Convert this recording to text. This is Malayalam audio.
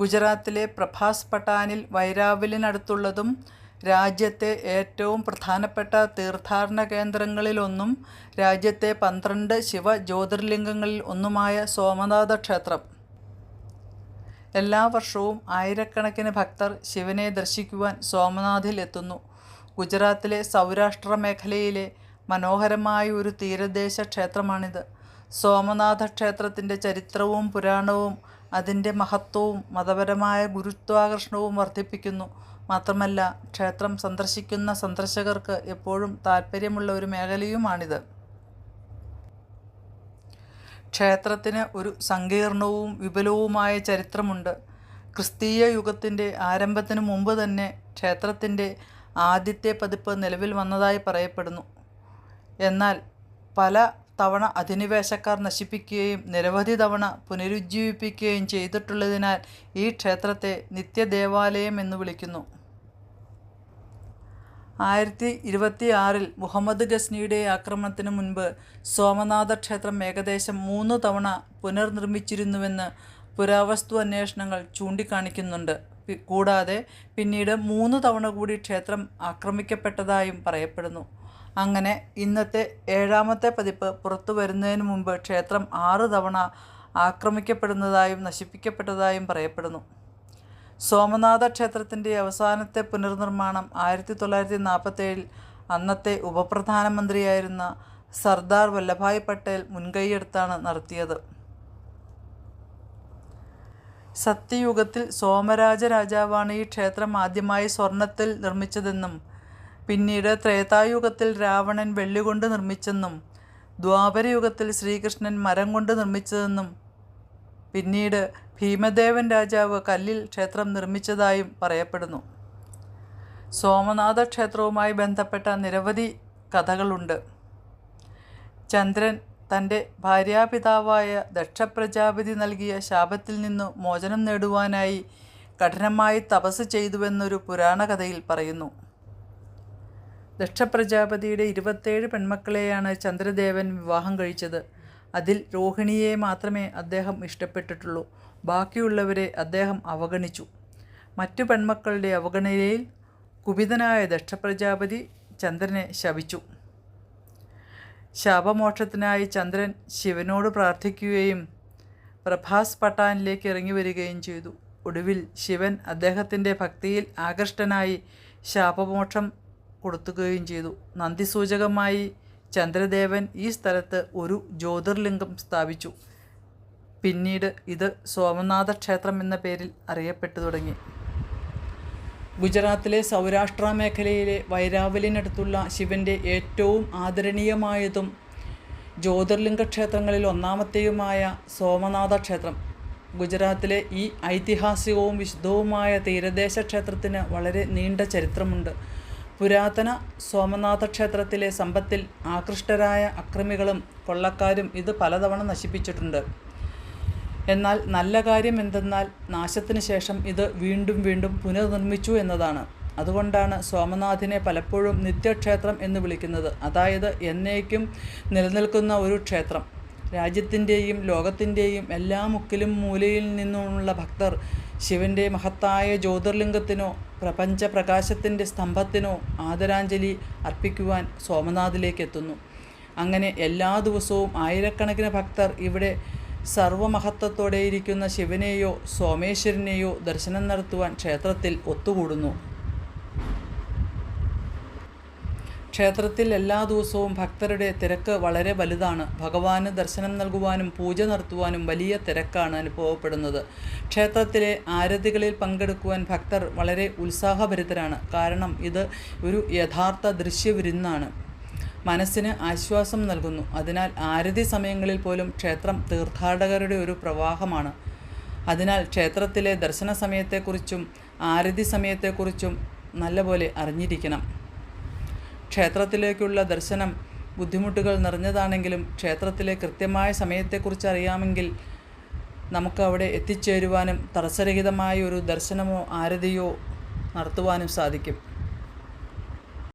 ഗുജറാത്തിലെ പ്രഭാസ് പട്ടാനിൽ വൈരാവലിനടുത്തുള്ളതും രാജ്യത്തെ ഏറ്റവും പ്രധാനപ്പെട്ട തീർത്ഥാടന കേന്ദ്രങ്ങളിലൊന്നും രാജ്യത്തെ പന്ത്രണ്ട് ശിവ ജ്യോതിർലിംഗങ്ങളിൽ ഒന്നുമായ സോമനാഥ ക്ഷേത്രം. എല്ലാ വർഷവും ആയിരക്കണക്കിന് ഭക്തർ ശിവനെ ദർശിക്കുവാൻ സോമനാഥിൽ എത്തുന്നു. ഗുജറാത്തിലെ സൗരാഷ്ട്ര മേഖലയിലെ മനോഹരമായ ഒരു തീരദേശ ക്ഷേത്രമാണിത്. സോമനാഥ ക്ഷേത്രത്തിന്റെ ചരിത്രവും പുരാണവും അതിന്റെ മഹത്വവും മതപരമായ ഗുരുത്വാകർഷണവും വർദ്ധിപ്പിക്കുന്നു. മാത്രമല്ല ക്ഷേത്രം സന്ദർശിക്കുന്ന സന്ദർശകർക്ക് എപ്പോഴും താൽപ്പര്യമുള്ള ഒരു മേഖലയുമാണിത്. ക്ഷേത്രത്തിന് ഒരു സങ്കീർണവും വിപുലവുമായ ചരിത്രമുണ്ട്. ക്രിസ്തീയ യുഗത്തിന്റെ ആരംഭത്തിനു മുമ്പ് തന്നെ ക്ഷേത്രത്തിന്റെ ആദ്യത്തെ പതിപ്പ് നിലവിൽ വന്നതായി പറയപ്പെടുന്നു. എന്നാൽ പല തവണ അധിനിവേശക്കാർ നശിപ്പിക്കുകയും നിരവധി തവണ പുനരുജ്ജീവിപ്പിക്കുകയും ചെയ്തിട്ടുള്ളതിനാൽ ഈ ക്ഷേത്രത്തെ നിത്യദേവാലയം എന്ന് വിളിക്കുന്നു. ആയിരത്തി ഇരുപത്തി ആറിൽ മുഹമ്മദ് ഗസ്നിയുടെ ആക്രമണത്തിന് മുൻപ് സോമനാഥ ക്ഷേത്രം ഏകദേശം മൂന്ന് തവണ പുനർനിർമ്മിച്ചിരുന്നുവെന്ന് പുരാവസ്തു അന്വേഷണങ്ങൾ ചൂണ്ടിക്കാണിക്കുന്നുണ്ട്. കൂടാതെ പിന്നീട് മൂന്ന് തവണ കൂടി ക്ഷേത്രം ആക്രമിക്കപ്പെട്ടതായും പറയപ്പെടുന്നു. അങ്ങനെ ഇന്നത്തെ ഏഴാമത്തെ പതിപ്പ് പുറത്തു വരുന്നതിന് മുമ്പ് ക്ഷേത്രം ആറ് തവണ ആക്രമിക്കപ്പെടുന്നതായും നശിപ്പിക്കപ്പെട്ടതായും പറയപ്പെടുന്നു. സോമനാഥ ക്ഷേത്രത്തിന്റെ അവസാനത്തെ പുനർനിർമ്മാണം ആയിരത്തി തൊള്ളായിരത്തി നാൽപ്പത്തേഴിൽ അന്നത്തെ ഉപപ്രധാനമന്ത്രിയായിരുന്ന സർദാർ വല്ലഭായ് പട്ടേൽ മുൻകൈയെടുത്താണ് നടത്തിയത്. സത്യയുഗത്തിൽ സോമരാജ രാജാവാണ് ഈ ക്ഷേത്രം ആദ്യമായി സ്വർണത്തിൽ നിർമ്മിച്ചതെന്നും പിന്നീട് ത്രേതായുഗത്തിൽ രാവണൻ വെള്ളികൊണ്ട് നിർമ്മിച്ചെന്നും ദ്വാപരയുഗത്തിൽ ശ്രീകൃഷ്ണൻ മരം കൊണ്ട് നിർമ്മിച്ചതെന്നും പിന്നീട് ഭീമദേവൻ രാജാവ് കല്ലിൽ ക്ഷേത്രം നിർമ്മിച്ചതായും പറയപ്പെടുന്നു. സോമനാഥ ക്ഷേത്രവുമായി ബന്ധപ്പെട്ട നിരവധി കഥകളുണ്ട്. ചന്ദ്രൻ തന്റെ ഭാര്യാപിതാവായ ദക്ഷപ്രജാപതി നൽകിയ ശാപത്തിൽ നിന്നു മോചനം നേടുവാനായി കഠിനമായി തപസ് ചെയ്തുവെന്നൊരു പുരാണകഥയിൽ പറയുന്നു. ദക്ഷപ്രജാപതിയുടെ ഇരുപത്തേഴ് പെൺമക്കളെയാണ് ചന്ദ്രദേവൻ വിവാഹം കഴിച്ചത്. അതിൽ രോഹിണിയെ മാത്രമേ അദ്ദേഹം ഇഷ്ടപ്പെട്ടിട്ടുള്ളൂ. ബാക്കിയുള്ളവരെ അദ്ദേഹം അവഗണിച്ചു. മറ്റു പെൺമക്കളുടെ അവഗണനയിൽ കുപിതനായ ദക്ഷപ്രജാപതി ചന്ദ്രനെ ശപിച്ചു ശാപമോക്ഷത്തിനായി ചന്ദ്രൻ ശിവനോട് പ്രാർത്ഥിക്കുകയും പ്രഭാസ് പട്ടാനിലേക്ക് ഇറങ്ങി വരികയും ചെയ്തു. ഒടുവിൽ ശിവൻ അദ്ദേഹത്തിന്റെ ഭക്തിയിൽ ആകൃഷ്ടനായി ശാപമോക്ഷം കൊടുത്തുകയും ചെയ്തു. നന്ദി സൂചകമായി ചന്ദ്രദേവൻ ഈ സ്ഥലത്ത് ഒരു ജ്യോതിർലിംഗം സ്ഥാപിച്ചു. പിന്നീട് ഇത് സോമനാഥ ക്ഷേത്രം എന്ന പേരിൽ അറിയപ്പെട്ടു തുടങ്ങി. ഗുജറാത്തിലെ സൗരാഷ്ട്ര മേഖലയിലെ വൈരാവലിനടുത്തുള്ള ശിവന്റെ ഏറ്റവും ആദരണീയമായതും ജ്യോതിർലിംഗ ക്ഷേത്രങ്ങളിൽ ഒന്നാമത്തെയുമായ സോമനാഥ ക്ഷേത്രം ഗുജറാത്തിലെ ഈ ഐതിഹാസികവും വിശുദ്ധവുമായ തീരദേശ ക്ഷേത്രത്തിന് വളരെ നീണ്ട ചരിത്രമുണ്ട്. പുരാതന സോമനാഥ ക്ഷേത്രത്തിലെ സമ്പത്തിൽ ആകൃഷ്ടരായ അക്രമികളും കൊള്ളക്കാരും ഇത് പലതവണ നശിപ്പിച്ചിട്ടുണ്ട്. എന്നാൽ നല്ല കാര്യം എന്തെന്നാൽ നാശത്തിന് ശേഷം ഇത് വീണ്ടും വീണ്ടും പുനർനിർമ്മിച്ചു എന്നതാണ്. അതുകൊണ്ടാണ് സോമനാഥിനെ പലപ്പോഴും നിത്യക്ഷേത്രം എന്ന് വിളിക്കുന്നത്. അതായത് എന്നേക്കും നിലനിൽക്കുന്ന ഒരു ക്ഷേത്രം. രാജ്യത്തിന്റെയും ലോകത്തിന്റെയും എല്ലാ മുക്കിലും മൂലയിൽ നിന്നുമുള്ള ഭക്തർ ശിവന്റെ മഹത്തായ ജ്യോതിർലിംഗത്തിനോ പ്രപഞ്ച പ്രകാശത്തിന്റെ സ്തംഭത്തിനോ ആദരാഞ്ജലി അർപ്പിക്കുവാൻ സോമനാഥിലേക്ക് എത്തുന്നു അങ്ങനെ എല്ലാ ദിവസവും ആയിരക്കണക്കിന് ഭക്തർ ഇവിടെ സർവമഹത്വത്തോടെയിരിക്കുന്ന ശിവനെയോ സോമേശ്വരനെയോ ദർശനം നടത്തുവാൻ ക്ഷേത്രത്തിൽ ഒത്തുകൂടുന്നു. ക്ഷേത്രത്തിൽ എല്ലാ ദിവസവും ഭക്തരുടെ തിരക്ക് വളരെ വലുതാണ്. ഭഗവാന് ദർശനം നൽകുവാനും പൂജ നടത്തുവാനും വലിയ തിരക്കാണ് അനുഭവപ്പെടുന്നത്. ക്ഷേത്രത്തിലെ ആരതികളിൽ പങ്കെടുക്കുവാൻ ഭക്തർ വളരെ ഉത്സാഹഭരിതരാണ്. കാരണം ഇത് ഒരു യഥാർത്ഥ ദൃശ്യവിരുന്നാണ് മനസ്സിന് ആശ്വാസം നൽകുന്നു. അതിനാൽ ആരതി സമയങ്ങളിൽ പോലും ക്ഷേത്രം തീർത്ഥാടകരുടെ ഒരു പ്രവാഹമാണ്. അതിനാൽ ക്ഷേത്രത്തിലെ ദർശന സമയത്തെക്കുറിച്ചും ആരതി സമയത്തെക്കുറിച്ചും നല്ലപോലെ അറിഞ്ഞിരിക്കണം. ക്ഷേത്രത്തിലേക്കുള്ള ദർശനം ബുദ്ധിമുട്ടുകൾ നിറഞ്ഞതാണെങ്കിലും ക്ഷേത്രത്തിലെ കൃത്യമായ സമയത്തെക്കുറിച്ച് അറിയാമെങ്കിൽ നമുക്ക് അവിടെ എത്തിച്ചേരുവാനും തടസ്സരഹിതമായ ഒരു ദർശനമോ ആരതിയോ നടത്തുവാനും സാധിക്കും.